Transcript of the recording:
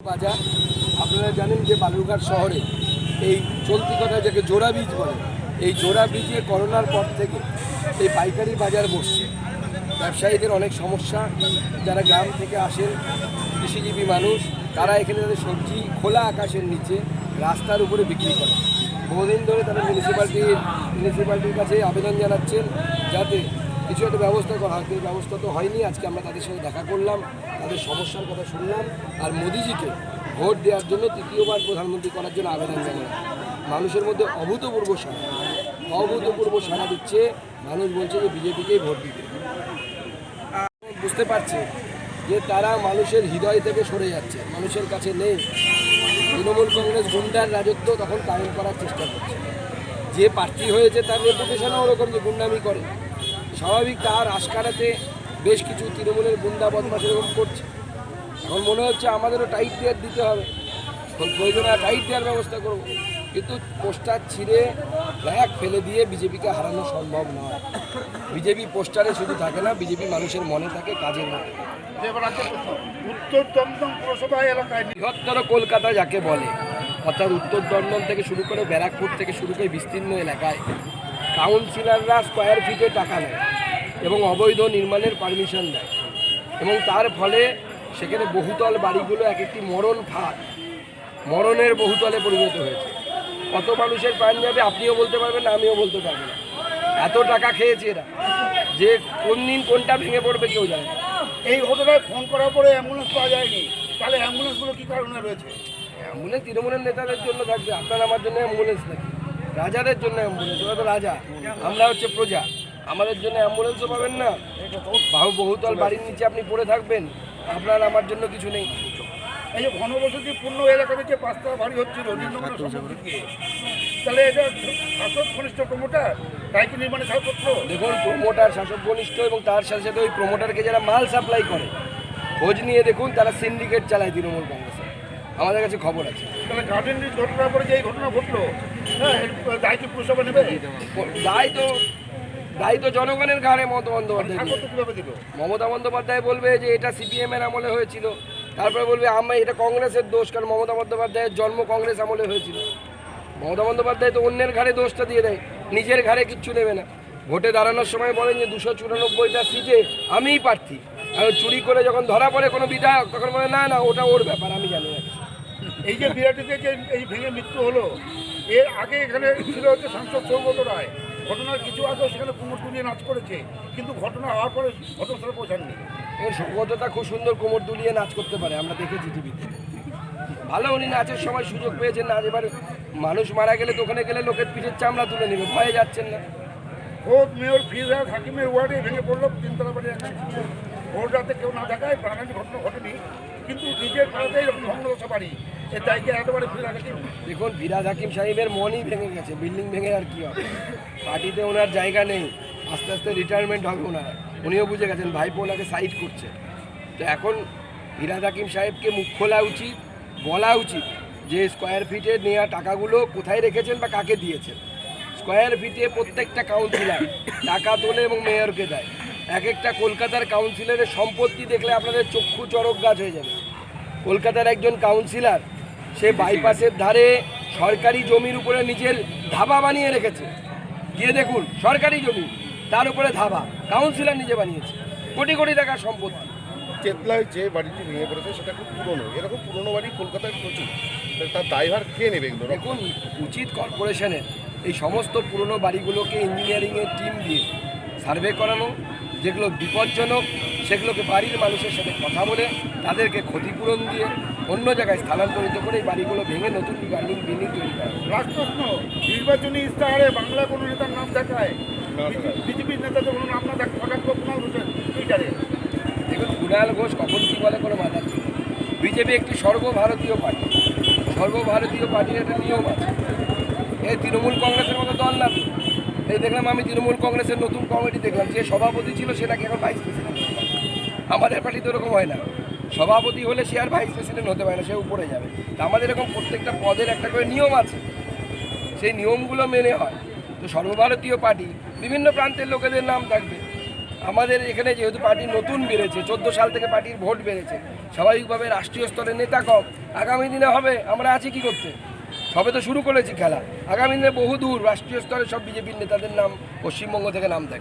বাজার, আপনারা জানেন যে বালুরঘাট শহরে এই চলতি কথা যাকে জোড়া বীজ বলে, এই জোড়া বীজে করোনার পর থেকে এই পাইকারি বাজার বসছে। ব্যবসায়ীদের অনেক সমস্যা, যারা গ্রাম থেকে আসেন, কৃষিজীবী মানুষ, তারা এখানে তাদের সবজি খোলা আকাশের নিচে রাস্তার উপরে বিক্রি করে। বহুদিন ধরে তারা মিউনিসিপ্যালিটির মিউনিসিপ্যালিটির কাছে আবেদন জানাচ্ছেন যাতে কিছু একটা ব্যবস্থা করা হয় ব্যবস্থা তো হয়নি, আজকে আমরা তাদের সাথে দেখা করলাম। তাদের সমস্যার কথা শুনলাম আর মোদিজিকে ভোট দেওয়ার জন্য তৃতীয়বার প্রধানমন্ত্রী করার জন্য আবেদন জানালাম। মানুষের মধ্যে অভূতপূর্ব সাড়া। অভূতপূর্ব সাড়া দিচ্ছে, মানুষ বলছে যে বিজেপিকেই ভোট দিতে বুঝতে পারছে যে তারা মানুষের হৃদয় থেকে সরে যাচ্ছে, মানুষের কাছে নেই। তৃণমূল কংগ্রেস গুন্ডার রাজত্ব তখন কায়েম করার চেষ্টা করছে। যে প্রার্থী হয়েছে তার রেপুটেশনও ওরকম যে গুন্ডামি করে। স্বাভাবিক তার আশকারাতে বেশ কিছু তৃণমূলের গুন্ডা বদমাস এরকম করছে। এখন মনে হচ্ছে আমাদেরও টাইট দেওয়ার দিতে হবে। এখন প্রয়োজনে টাইট দেওয়ার ব্যবস্থা করব। কিন্তু পোস্টার ছিঁড়ে ব্যাগ ফেলে দিয়ে বিজেপিকে হারানো সম্ভব নয়। বিজেপি পোস্টারে শুধু থাকে না বিজেপি মানুষের মনে থাকে কাজের মধ্যে। উত্তর দমদম পুরসভা এলাকায় বৃহত্তর কলকাতা যাকে বলে অর্থাৎ উত্তর দমদম থেকে শুরু করে ব্যারাকপুর থেকে শুরু করে বিস্তীর্ণ এলাকায়। কাউন্সিলররা স্কোয়ার ফিটে টাকা নেয়। এবং অবৈধ নির্মাণের পারমিশন দেয়। এবং তার ফলে সেখানে বহুতল বাড়িগুলো এক একটি মরণ ফাঁদ মরণের বহুতলে পরিণত হয়েছে। কত মানুষের প্রাণ যাবে আপনিও বলতে পারবেন না আমিও বলতে পারব না। এত টাকা খেয়েছে এরা। যে কোন দিন কোনটা ভেঙে পড়বে কেউ জানে না। এই ঘটনায় ফোন করার পরে অ্যাম্বুলেন্স পাওয়া যায়নি। তাহলে অ্যাম্বুলেন্সগুলো কী কারণে রয়েছে? অ্যাম্বুলেন্স তৃণমূলের নেতাদের জন্য থাকবে। আপনার আমার জন্য অ্যাম্বুলেন্স নাকি? রাজাদের জন্য অ্যাম্বুলেন্স ওরা তো রাজা। আমরা হচ্ছে প্রজা। আমাদের জন্য অ্যাম্বুলেন্সও পাবেন না। বাহু বহুতল বাড়ির নিচে আপনি পড়ে থাকবেন। আপনার আমার জন্য কিছু নেই। এই যে ঘনবসতি পূর্ণ এলাকাতে যে পাঁচটা বাড়ি হচ্ছিল তাহলে এটা শাসক ঘনিষ্ঠ প্রমোটার তাই কি নির্মাণে ছাড়পত্র দেখুন প্রমোটার শাসক ঘনিষ্ঠ এবং তার সাথে সাথে ওই প্রমোটারকে যারা মাল সাপ্লাই করে খোঁজ নিয়ে দেখুন তারা সিন্ডিকেট চালায় তৃণমূল কংগ্রেসে। আমাদের কাছে খবর আছে। তাহলে গার্ডেন ঘটনার পরে যে এই ঘটনা ঘটলো হ্যাঁ এর দায় কি পুরসভা নেবে? দায় তো দায় তো জনগণের ঘাড়ে মমতা বন্দ্যোপাধ্যায় মমতা বন্দ্যোপাধ্যায় বলবে যে এটা সিপিএম এর আমলে হয়েছিল। তারপরে বলবে আমরা এটা কংগ্রেসের দোষ কারণ মমতা বন্দ্যোপাধ্যায়ের জন্ম কংগ্রেস আমলে হয়েছিল। মমতা বন্দ্যোপাধ্যায় তো অন্যের ঘাড়ে দোষটা দিয়ে দেয় নিজের ঘাড়ে কিচ্ছু নেবে না। ভোটে দাঁড়ানোর সময় বলেন যে দুশো চুরানব্বইটা সিটে আমিই প্রার্থী। আর চুরি করে যখন ধরা পড়ে কোনো বিধায়ক তখন বলে না না ওটা ওর ব্যাপার আমি জানি না। এই যে বিরাটিতে যে এই ভেঙে মৃত্যু হলো এর আগে এখানে ছিল হচ্ছে সাংসদ সৌগত রায়। ঘটনার কিছু আগে সেখানে কুমোর তুলিয়ে নাচ করেছে। কিন্তু ঘটনা হওয়ার পরে ঘটনাস্থলে পৌঁছাননি এর সৌগতটা খুব সুন্দর কোমর দুলিয়ে নাচ করতে পারে আমরা দেখেছি টিভিতে। ভালো উনি নাচের সময় সুযোগ পেয়েছেন নাচ এবার মানুষ মারা গেলে দোকানে গেলে লোকের পিঠের চামড়া তুলে নেবে ভয়ে যাচ্ছেন না। খোদ মেয়র ফিরহাদ হাকিমের ওয়ার্ডে ভেঙে পড়ল তিনতলা বাড়ি একা ভোর রাতে কেউ না দেখায় প্রাণালী ঘটনা ঘটেনি কিন্তু নিজের পাড়াতেই এরকম ভগ্নদশা বাড়ি। দেখুন বিরাজ হাকিম সাহেবের মনই ভেঙে গেছে বিল্ডিং ভেঙে আর কি হবে? পার্টিতে ওনার জায়গা নেই, আস্তে আস্তে রিটায়ারমেন্ট হবে ওনার। উনিও বুঝে গেছেন, ভাইপো ওনাকে সাইড করছে। তো এখন বিরাজ হাকিম সাহেবকে মুখ খোলা উচিত, বলা উচিত যে স্কোয়ার ফিটে নেওয়া টাকাগুলো কোথায় রেখেছেন বা কাকে দিয়েছেন। স্কোয়ার ফিটে প্রত্যেকটা কাউন্সিলর টাকা তোলে এবং মেয়রকে দেয়। এক একটা কলকাতার কাউন্সিলরের সম্পত্তি দেখলে আপনাদের চক্ষু চড়ক গাছ হয়ে যাবে। কলকাতার একজন কাউন্সিলর সে বাইপাসের ধারে সরকারি জমির উপরে নিজের ধাবা বানিয়ে রেখেছে। গিয়ে দেখুন সরকারি জমি তার উপরে ধাবা। কাউন্সিলর নিজে বানিয়েছে। কোটি কোটি টাকার সম্পত্তি। চেতলায় যে বাড়িটি ভেঙে পড়েছে সেটা খুব পুরনো। এরকম পুরনো বাড়ি কলকাতায় প্রচুর। তার ড্রাইভার কে নেবে এগুলো? দেখুন উচিত কর্পোরেশনের এই সমস্ত পুরনো বাড়িগুলোকে ইঞ্জিনিয়ারিংয়ের টিম দিয়ে সার্ভে করানো যেগুলো বিপজ্জনক সেগুলোকে বাড়ির মানুষের সাথে কথা বলে তাদেরকে ক্ষতিপূরণ দিয়ে অন্য জায়গায় স্থানান্তরিত করে এই বাড়িগুলো ভেঙে নতুন বিল্ডিং বিল্ডিং তৈরি করা লাস্ট প্রশ্ন নির্বাচনী ইস্তাহারে বাংলা কোনো নেতার নাম দেখায়? বিজেপির নেতাদের কোনো নাম না দেখ হঠাৎ কুণাল ঘোষের টুইটারে দেখুন কুণাল ঘোষ কখন কী বলে কোনো মাথা বিজেপি একটি সর্বভারতীয় পার্টি। সর্বভারতীয় পার্টির একটা নিয়ম আছে। এই তৃণমূল কংগ্রেসের মতো দল না দেখলাম আমি তৃণমূল কংগ্রেসের নতুন কমিটি দেখলাম, যে সভাপতি ছিল সেটাকে এখন ভাইস প্রেসিডেন্ট আমাদের পার্টি তো এরকম হয় না। সভাপতি হলে সে আর ভাইস প্রেসিডেন্ট হতে পারে না, সে উপরে যাবে। তা আমাদের এরকম প্রত্যেকটা পদের একটা করে নিয়ম আছে। সেই নিয়মগুলো মেনে হয়। তো সর্বভারতীয় পার্টি বিভিন্ন প্রান্তের লোকেদের নাম থাকবে। আমাদের এখানে যেহেতু পার্টি নতুন বেড়েছে, চোদ্দ সাল থেকে পার্টির ভোট বেড়েছে, স্বাভাবিকভাবে রাষ্ট্রীয় স্তরে নেতা কম। আগামী দিনে হবে, আমরা আছি কি করতে? সবে তো শুরু করেছি খেলা। আগামী দিনে বহু দূর রাষ্ট্রীয় স্তরে সব বিজেপির নেতাদের নাম পশ্চিমবঙ্গ থেকে নাম থাকে